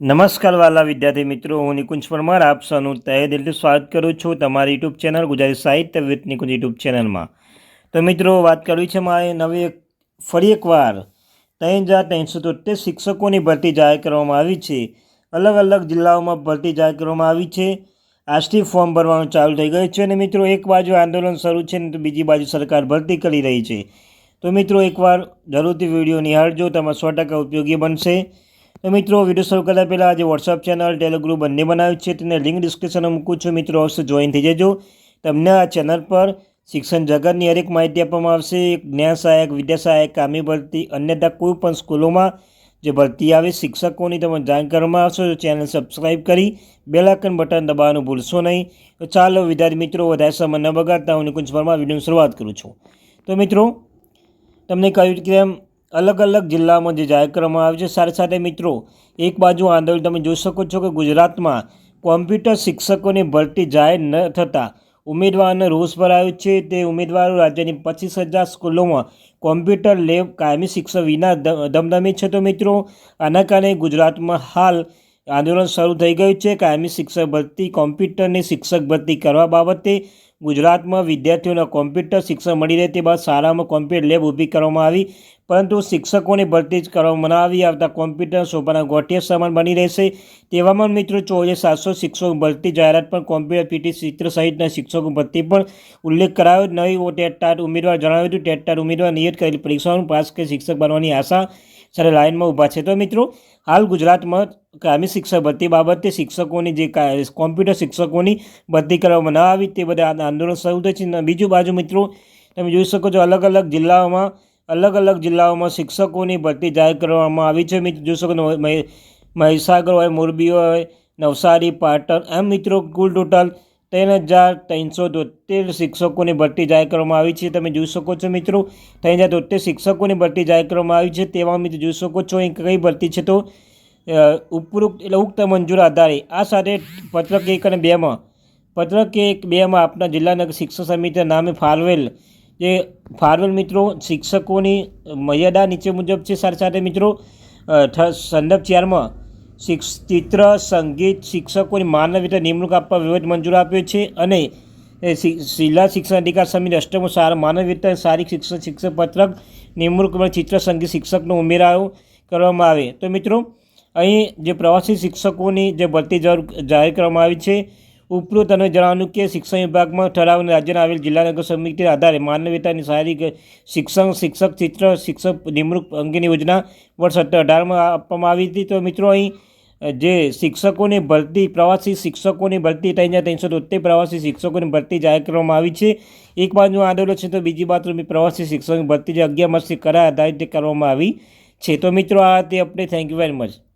નમસ્કાર વાલા વિદ્યાર્થી મિત્રો, હું નિકુંજ પરમાર, આપ સૌનું તહે દિલથી સ્વાગત કરું છું તમારી યુટ્યુબ ચેનલ ગુજરાતી સાહિત્ય વિથ નિકુંજ યુટ્યુબ ચેનલમાં તો મિત્રો, વાત કરવી છે મારે નવી એક, ફરી એકવાર ત્રણ હજાર ત્રણસો તોતેર શિક્ષકોની ભરતી જાહેર કરવામાં આવી છે. અલગ અલગ જિલ્લાઓમાં ભરતી જાહેર કરવામાં આવી છે. આજથી ફોર્મ ભરવાનું ચાલુ થઈ ગયું છે અને મિત્રો, એક બાજુ આંદોલન શરૂ છે ને તો બીજી બાજુ સરકાર ભરતી કરી રહી છે. તો મિત્રો, એકવાર જરૂરથી વીડિયો નિહાળજો તમારા સો ટકા ઉપયોગી બનશે. તો મિત્રો, વીડિયો શરૂ કરતા પહેલાં આજે વોટ્સઅપ ચેનલ ટેલિગ્રુપ બંને બનાવ્યું છે. તેને લિંક ડિસ્ક્રિપ્શનમાં મૂકું છું. મિત્રો, અવશ્ય જોઈન થઈ જજો. તમને આ ચેનલ પર શિક્ષણ જગતની હરેક માહિતી આપવામાં આવશે. જ્ઞાન સહાયક વિદ્યા સહાયક કામી ભરતી અન્યથા કોઈ પણ સ્કૂલોમાં જે ભરતી આવે, શિક્ષકોની તમે જાણ કરવામાં આવશો. તો ચેનલ સબસ્ક્રાઈબ કરી બેલાકન બટન દબાવવાનું ભૂલશો નહીં. તો ચાલો, વિદ્યાર્થી મિત્રો, વધારે સમય ન બગાડતા હું નિકુંજ પરમાર વિડીયોની શરૂઆત કરું છું. તો મિત્રો, તમને કહ્યું કે એમ અલગ અલગ જિલ્લામાં જે જાહેર કરવામાં આવે છે, સાથે સાથે મિત્રો, એક બાજુ આંદોલન તમે જોઈ શકો છો કે ગુજરાતમાં કોમ્પ્યુટર શિક્ષકોની ભરતી જાહેર ન થતાં ઉમેદવારોને રોષ ભરાયો છે. તે ઉમેદવારો રાજ્યની પચીસ હજાર સ્કૂલોમાં કોમ્પ્યુટર લેબ કાયમી શિક્ષક વિના ધમધમી છે. તો મિત્રો, આના કારણે ગુજરાતમાં હાલ આંદોલન શરૂ થઈ ગયું છે કાયમી શિક્ષક ભરતી, કોમ્પ્યુટરની શિક્ષક ભરતી કરવા બાબતે ગુજરાતમાં વિદ્યાર્થીઓને કોમ્પ્યુટર શિક્ષણ મળી રહે તે બાદ શાળામાં કોમ્પ્યુટર લેબ ઊભી કરવામાં આવી. પરંતુ શિક્ષકોની ભરતી જ કરવામાં આવી આવતા કોમ્પ્યુટર શોભાના ગોઠિયા સમાન બની રહેશે. તેવામાં મિત્રો ચોવીસ સાતસો શિક્ષકો ભરતી જાહેરાત પણ કોમ્પ્યુટર, પીટી, ચિત્ર સહિતના શિક્ષકો ભરતી પણ ઉલ્લેખ કરાયો. નવી ટેટટાટ ઉમેદવાર જણાવ્યું હતું. ટેટ ટાટ ઉમેદવાર નિયત કરેલી પરીક્ષાઓનું પાસ કે શિક્ષક બનવાની આશા સાથે લાઇનમાં ઊભા છે. તો મિત્રો, હાલ ગુજરાતમાં કાયમી શિક્ષક ભરતી બાબતે શિક્ષકોની જે કોમ્પ્યુટર શિક્ષકોની ભરતી કરવામાં ન આવી તે બધા આંદોલન શરૂ થઈ છે. બીજું બાજુ મિત્રો, તમે જોઈ શકો છો અલગ અલગ જિલ્લાઓમાં, અલગ અલગ જિલ્લાઓમાં શિક્ષકોની ભરતી જાહેર કરવામાં આવી છે. મિત્રો, જોઈ શકો મહીસાગર હોય, મોરબી હોય, નવસારી, પાટણ, એમ મિત્રો, કુલ ટોટલ ત્રણ હજાર ત્રણસો તોતેર શિક્ષકોની ભરતી જાહેર કરવામાં આવી છે. તમે જોઈ શકો છો મિત્રો ત્રણ હજાર તોતેર શિક્ષકોની ભરતી જાહેર કરવામાં આવી છે. તેમાં મિત્રો જોઈ શકો છો, અહીં કઈ ભરતી છે તો ઉપરોક્ત એટલે ઉક્ત મંજૂર આધારે, આ સાથે પત્રક એક અને બેમાં પત્રક એક બેમાં આપના જિલ્લાના શિક્ષક સમિતિના નામે ફાળવેલ, જે ફાળવેલ મિત્રો શિક્ષકોની મર્યાદા નીચે મુજબ છે. સાથે સાથે મિત્રો સંદર્ભ ચારમાં શિક્ષ, ચિત્ર, સંગીત શિક્ષકોની માનવીતા નિમણૂક આપવા વિરોધ મંજૂર આપ્યો છે અને જિલ્લા શિક્ષણ અધિકાર સમિતિ અષ્ટમો સારા રીતે શારીરિક શિક્ષણ શિક્ષક પત્રક નિમણૂકમાં ચિત્ર, સંગીત શિક્ષકનો ઉમેરાયો કરવામાં આવે. તો મિત્રો, અહીં જે પ્રવાસી શિક્ષકોની જે ભરતી જાહેર કરવામાં આવી છે ઉપરોક્ત અને જણાવ્યું કે શિક્ષણ વિભાગમાં ઠરાવને રાજ્યના આવેલ જિલ્લા નગર સમિતિના આધારે માનવીતાની શારીરિક શિક્ષણ શિક્ષક ચિત્ર શિક્ષક નિમણૂક અંગેની યોજના વર્ષ અઢારમાં આપવામાં આવી હતી. તો મિત્રો અહીં જે શિક્ષકોની ભરતી, પ્રવાસી શિક્ષકોની ભરતી ત્રણ હજાર ત્રણસો તોતેર પ્રવાસી શિક્ષકોની ભરતી જાહેર કરવામાં આવી છે. એક બાજુ આંદોલન છે તો બીજી બાજુ પ્રવાસી શિક્ષકોની ભરતી જે અગિયાર માસથી કરાર આધારિત કરવામાં આવી છે. તો મિત્રો આ તે update thank you very much